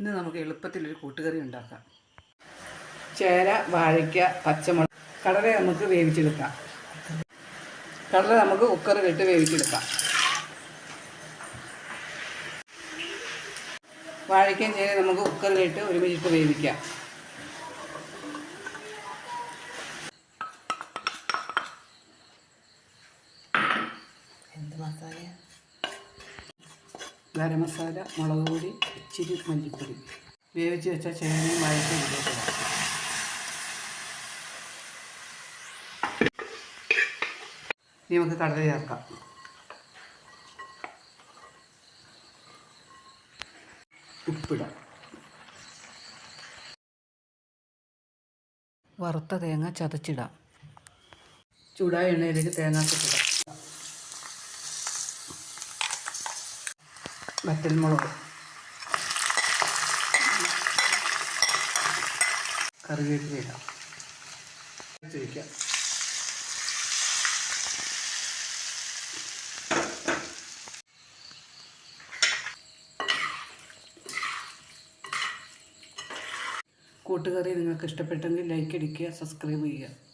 ഇന്ന് നമുക്ക് എളുപ്പത്തിലൊരു കൂട്ടുകറി ഉണ്ടാക്കാം. ചേര വാഴയ്ക്ക പച്ചമുളക്. കടല നമുക്ക് വേവിച്ചെടുക്കാം. കടല നമുക്ക് കുക്കറിലിട്ട് വേവിച്ചെടുക്കാം. വാഴയ്ക്കയും ചേര നമുക്ക് കുക്കറിലിട്ട് ഒരുമിച്ചിട്ട് വേവിക്കാം. എന്ത് മസാല? ഗരം മസാല മുളക് പൊടി ഇച്ചിരി മല്ലിപ്പൊടി. വേവിച്ച് വെച്ച ചേനയും ഇനി നമുക്ക് കടല ചേർക്കാം. ഉപ്പിടാം. വറുത്ത തേങ്ങ ചതച്ചിടാം. ചൂടായ എണ്ണയിലേക്ക് തേങ്ങാക്കിട്ടിടാം വറ്റൽമുളക് കറിവേപ്പില കൂട്ടുകറി നിങ്ങൾക്ക് ഇഷ്ടപ്പെട്ടെങ്കിൽ ലൈക്ക് അടിക്കുക സബ്സ്ക്രൈബ് ചെയ്യുക.